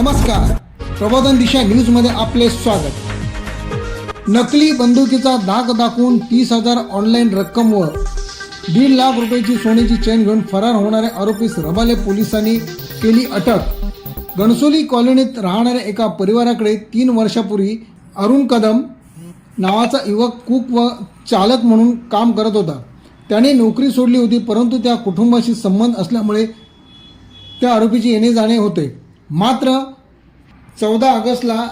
नमस्कार. प्रबोधन दिशा न्यूजमध्ये आपले स्वागत. नकली बंदुकीचा धाक दाखवून तीस हजार ऑनलाईन रक्कम व दीड लाख रुपयाची सोन्याची चेन घेऊन फरार होणाऱ्या आरोपीस रबाले पोलिसांनी केली अटक. गणसोली कॉलनीत राहणाऱ्या एका परिवाराकडे तीन वर्षापूर्वी अरुण कदम नावाचा युवक कुक व चालक म्हणून काम करत होता. त्याने नोकरी सोडली होती परंतु त्या कुटुंबाशी संबंध असल्यामुळे त्या आरोपीचे येणे जाणे होते. मात्र चौदा ऑगस्टला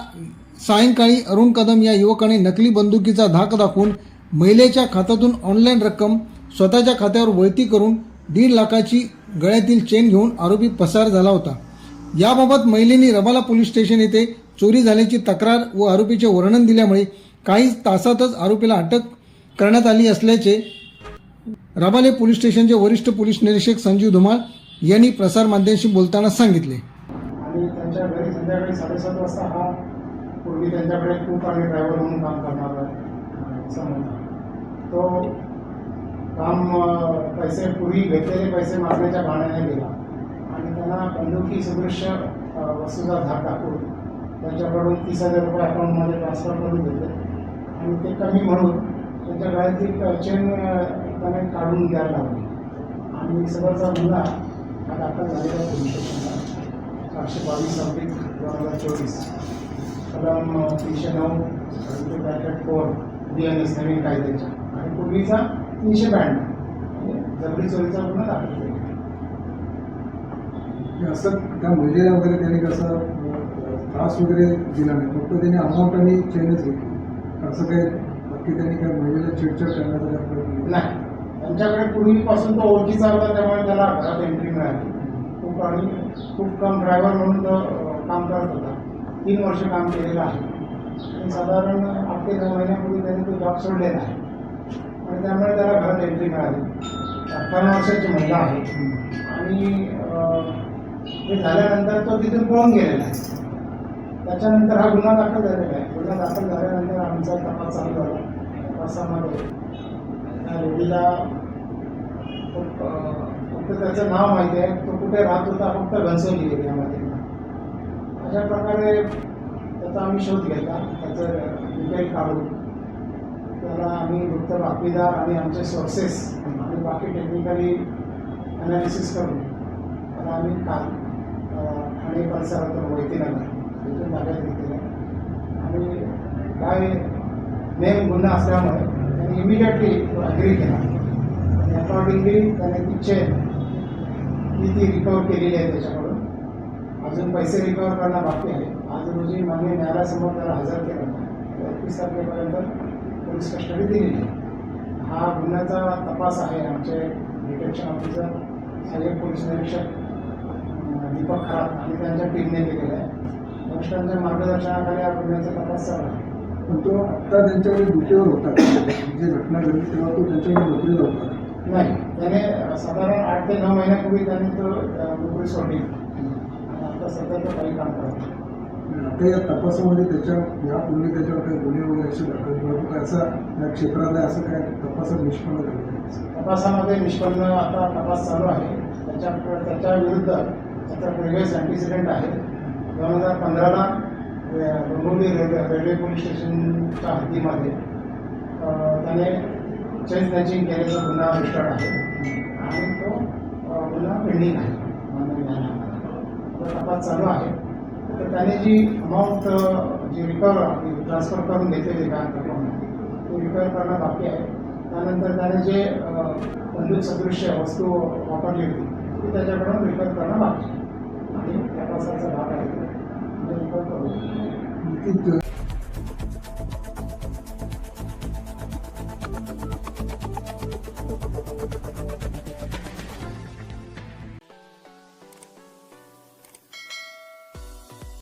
सायंकाळी अरुण कदम या युवकाने नकली बंदुकीचा धाक दाखवून महिलेच्या खात्यातून ऑनलाईन रक्कम स्वतःच्या खात्यावर वळती करून दीड लाखाची गळ्यातील चेन घेऊन आरोपी पसार झाला होता. याबाबत महिलेने रबाला पोलीस स्टेशन येथे चोरी झाल्याची तक्रार व आरोपीचे वर्णन दिल्यामुळे काही तासातच आरोपीला अटक करण्यात आली असल्याचे रबाले पोलीस स्टेशनचे वरिष्ठ पोलीस निरीक्षक संजीव धुमाळ यांनी प्रसारमाध्यमांशी बोलताना सांगितले. आणि त्यांच्या घरी संध्याकाळी साडेसात वाजता हा पूर्वी त्यांच्याकडे कूक आणि ड्रायव्हर म्हणून काम करणारा अं, तो काम पैसे पूर्वी घेतलेले पैसे मारण्याच्या बहाण्याने गेला. आणि त्यांना बंदुकी सदृश्य वस्तूचा धाक टाकून त्यांच्याकडून तीस हजार रुपये अकाउंटमध्ये ट्रान्सफर करून घेतले आणि ते कमी म्हणून त्यांच्या गळ्यातील चेन त्याने काढून द्यायला लागली. आणि सगळ्याचा गुन्हा हा दाखल झालेला पोलीस स्टेशनला चारशे बावीस अब्लिक दोन हजार चोवीस. कलम तीनशे नऊ bracket four B N S नवीन कायद्याच्या आणि पूर्वीचा तीनशे ब्याण्णव. म्हणजे जबरी चोरीचा गुन्हा दाखल केला. असं त्या महिलेला वगैरे त्याने कसं त्रास वगैरे दिला नाही. फक्त त्याने अमाऊंट आणि चेनच घेतली. असं काय बाकी त्यांनी काय महिलेला चिडचिड करण्याचा प्रयत्न? नाही. त्यांच्याकडे पूर्वीपासून तो ओळखीचा होता त्यामुळे त्याला घरात एंट्री मिळाली. खूप आणि खूप कम ड्रायव्हर म्हणून तो काम करत होता. तीन वर्ष काम केलेलं आहे. आणि साधारण आठ ते नऊ महिन्यापूर्वी त्यांनी तो जॉब सोडलेला आहे. आणि त्यामुळे त्याला घरात एंट्री मिळाली. अठ्ठावन्न वर्षाची महिला आहे. आणि हे झाल्यानंतर तो तिथून पळून गेलेला आहे. त्याच्यानंतर हा गुन्हा दाखल झालेला आहे. गुन्हा दाखल झाल्यानंतर आमचा तपास चालू झाला. तपासामध्ये त्या रोगीला फक्त त्याचं नाव माहिती आहे. तो कुठे राहत होता फक्त घनसोली एरियामध्ये अशा प्रकारे त्याचा आम्ही शोध घेतला त्याचं डिटेल काढून. त्याला आम्ही गुप्त बातमीदार आणि आमचे सोर्सेस आणि बाकी टेक्निकली अनालिसिस करून त्याला आम्ही काल ठाणे परिसरात वैतीनगर तिथून ताब्यात घेतलेलं आणि काय मेन गुन्हा असल्यामुळे त्यांनी इमिडिएटली अग्री केला. आणि अकॉर्डिंगली त्याने ती चेन मी ती रिकवर केलेली आहे त्याच्याकडून. अजून पैसे रिकवर करणं बाकी आहे आज रोजी मान्य न्यायालयासमोर त्याला हजर केलं. एकवीस तारखेपर्यंत पोलीस कस्टडी दिलेली आहे. हा गुन्ह्याचा तपास आहे आमचे डिटेक्शन ऑफिसर सहाय्यक पोलीस निरीक्षक दीपक खरात आणि त्यांच्या टीमने केलेला आहे. वरिष्ठांच्या मार्गदर्शनाखाली हा गुन्ह्याचा तपास चालू आहे. पण तो आत्ता त्यांच्याकडे ड्युटीवर होता. जी घटना घडली तेव्हा तो त्यांच्याकडे नोकरीला होता. नाही त्याने साधारण आठ ते नऊ महिन्यापूर्वी त्याने तो नोकरी सोडली आणि आता सध्या तो काही काम करत आता या तपासामध्ये त्याच्या यापूर्वी त्याच्यावर काही गुन्हे वगैरे असे दाखल किंवा काय असा या क्षेत्रात आहे असं काय तपासात निष्पन्न झालं. तपासामध्ये निष्पन्न आता तपास चालू आहे. त्याच्या त्याच्या विरुद्ध त्याचा प्रिव्हियस अँटिसिडेंट आहे. दोन हजार पंधराला डोंबिवली रेल्वे रेल्वे पोलीस स्टेशनच्या हद्दीमध्ये त्याने चेन स्नॅचिंग केल्याचा गुन्हा रजिस्टर्ड आहे. आणि तो गुन्हा पेंडिंग आहे. तो तपास चालू आहे. तर त्याने जी अमाऊंट जी रिकवर ट्रान्सफर करून घेतलेली बँक अकाउंटमध्ये ते रिकवर करणं बाकी आहे. त्यानंतर त्याने जे बंदूक सदृश्य वस्तू वापरली होती ती त्याच्याकडून रिकवर करणं बाकी आहे. आणि तपासाचा भाग आहे. म्हणजे रिकवर करू.